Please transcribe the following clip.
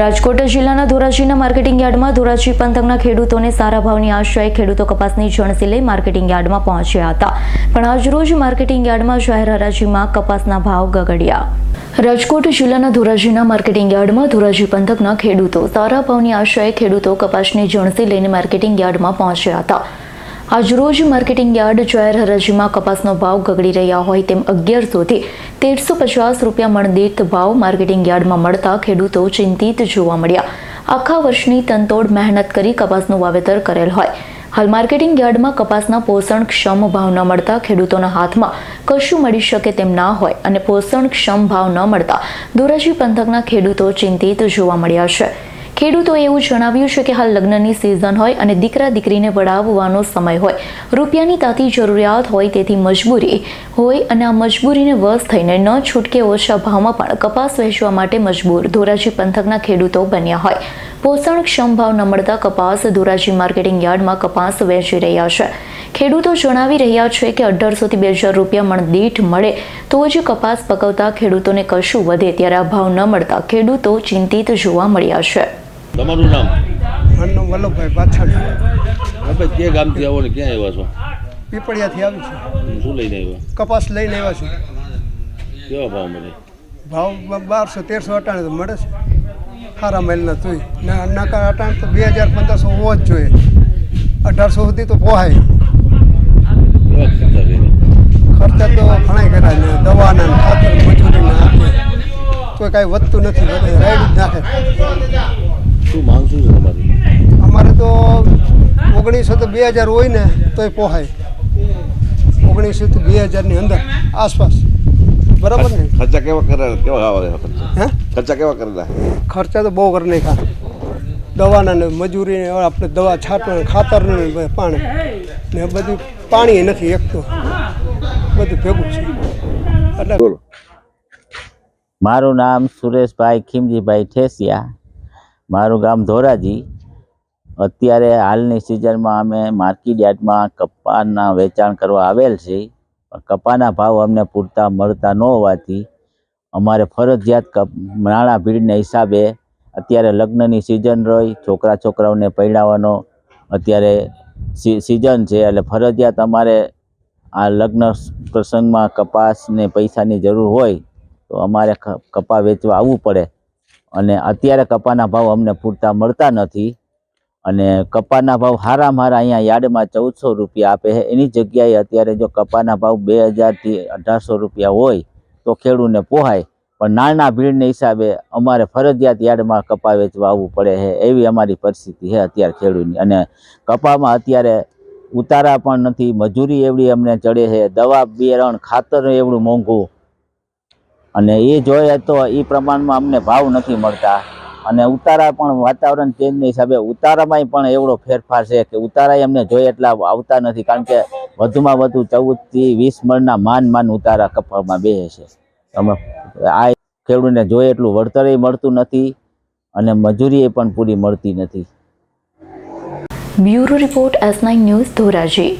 રાજકોટ જિલ્લાના ધોરાજીના માર્કેટિંગ યાર્ડમાં ધોરાજી પંથકના ખેડૂતોને સારા ભાવની આશાએ ખેડૂતો કપાસની જણસી લઈ માર્કેટિંગ યાર્ડમાં પહોંચ્યા હતા. પણ આજરોજ માર્કેટિંગ યાર્ડમાં જાહેર હરાજીમાં કપાસના ભાવ ગગડ્યા. રાજકોટ જિલ્લાના ધોરાજીના માર્કેટિંગ યાર્ડમાં ધોરાજી પંથકના ખેડૂતો સારા ભાવની આશાએ ખેડૂતો કપાસની જણસી લઈને માર્કેટિંગ યાર્ડમાં પહોંચ્યા હતા. આજરોજ માર્કેટિંગ યાર્ડ જાહેર હરાજીમાં કપાસનો ભાવ ગગડી રહ્યા હોય તેમ અગિયારસોથી તેરસો પચાસ રૂપિયા મણદીઠ ભાવ માર્કેટિંગ યાર્ડમાં મળતા ખેડૂતો ચિંતિત જોવા મળ્યા. આખા વર્ષની તનતોડ મહેનત કરી કપાસનું વાવેતર કરેલ હોય. હાલ માર્કેટિંગ યાર્ડમાં કપાસના પોષણક્ષમ ભાવ ન મળતા ખેડૂતોના હાથમાં કશું મળી શકે તેમ ના હોય અને પોષણક્ષમ ભાવ ન મળતા ધોરાજી પંથકના ખેડૂતો ચિંતિત જોવા મળ્યા છે. ખેડૂતોએ એવું જણાવ્યું છે કે હાલ લગ્નની સિઝન હોય અને દીકરા દીકરીને વડાવવાનો સમય હોય. રૂપિયાની તાતી જરૂરિયાત હોય તેથી મજબૂરી હોય અને આ મજબૂરીને વશ થઈને ન છૂટકે ઓછા ભાવમાં પણ કપાસ વેચવા માટે મજબૂર ધોરાજી પંથકના ખેડૂતો બન્યા હોય. પોષણક્ષમ ભાવ ન મળતા કપાસ ધોરાજી માર્કેટિંગ યાર્ડમાં કપાસ વેચી રહ્યા છે. ખેડૂતો જણાવી રહ્યા છે કે અઢારસોથી બે હજાર રૂપિયા મણ દીઠ મળે તો જ કપાસ પકવતા ખેડૂતોને કશું વધે ત્યારે આ ભાવ ન મળતા ખેડૂતો ચિંતિત જોવા મળ્યા છે. તમારું નામ? મારું નામ વલ્લભભાઈ પાછળ. આપણે કે ગામથી આવો ને ક્યાં આવ્યા છો? પીપળિયાથી આવી છું. શું લઈને આવ્યા? કપાસ લઈને આવ્યા છું. કેવા ભાવ મળે? ભાવ બારસો તેરસો અટાણે તો મળે છે. સારા માઇલના તોય. ના નાકા અટાણે તો બે હજાર પંદરસો હોવો જ જોઈએ. અઢારસો સુધી તો પોહાય. ખર્ચા તો ઘણા કર્યા ને દવાના ખાતર મજૂરીના આપે તો કાંઈ વધતું નથી. રાઈડ જ નાખે. શું માંગ શું છે તમારી? અમારે તો ઓગણીસો તો બે હજાર હોય ને તોય પોહાય. ઓગણીસો તો બે હજારની અંદર આસપાસ. બરાબર ને? ખર્ચા કેવા કરેલા? કેવા આવે ખર્ચા? હે? ખર્ચા કેવા કરેલા? ખર્ચા તો બહુ કરી નાખ્યા. દવાના ને મજૂરી ને આપણે દવા છાંટવા ખાતરનું પાણી. ને બધું પાણી નથી એક તો. બધું ભેગું છે. એટલે બોલો. મારું નામ સુરેશભાઈ ખીમજીભાઈ ઠેસિયા. મારું ગામ ધોરાજી. અત્યારે હાલની સિઝનમાં અમે માર્કેટ યાર્ડમાં કપાના વેચાણ કરવા આવેલ છે. કપાના ભાવ અમને પૂરતા મળતા ન હોવાથી અમારે ફરજિયાત કપ, નાણાં ભીડને હિસાબે અત્યારે લગ્નની સિઝન રહી, છોકરા છોકરાઓને પહેરાવવાનો અત્યારે સિઝન છે. એટલે ફરજિયાત અમારે આ લગ્ન પ્રસંગમાં કપાસને પૈસાની જરૂર હોય તો અમારે કપા વેચવા આવવું પડે. અને અત્યારે કપાના ભાવ અમને પૂરતા મળતા નથી. અને કપાના ભાવ હારા મારા અહીંયા યાર્ડમાં ચૌદસો રૂપિયા આપે છે. એની જગ્યાએ અત્યારે જો કપાના ભાવ બે હજારથી અઢારસો રૂપિયા હોય તો ખેડૂને પોહાય. પણ નાના ભીડને હિસાબે અમારે ફરજિયાત યાર્ડમાં કપા વેચવા આવવું પડે છે. એવી અમારી પરિસ્થિતિ છે અત્યારે ખેડૂતની અને કપામાં અત્યારે ઉતારા પણ નથી. મજૂરી એવડી અમને ચડે છે. દવા બિયારણ, ખાતર એવડું મોંઘું. અને એ જોઈએ તો એ પ્રમાણમાં અમને ભાવ નથી મળતા. અને ઉતારા પણ વાતાવરણ ચેન્જની હિસાબે, ઉતારામાંય પણ એવડો ફેરફાર છે કે ઉતારા અમને જોઈએ એટલા આવતા નથી, કારણ કે વધુમાં વધુ ચૌદથી વીસ મણના માન માન ઉતારા કપામાં બેસે છે અમે આ ખેડૂતને જોઈએ એટલું વળતરેય મળતું નથી અને મજૂરીએ પણ પૂરી મળતી નથી. Bureau report S Nine News Dhoraji.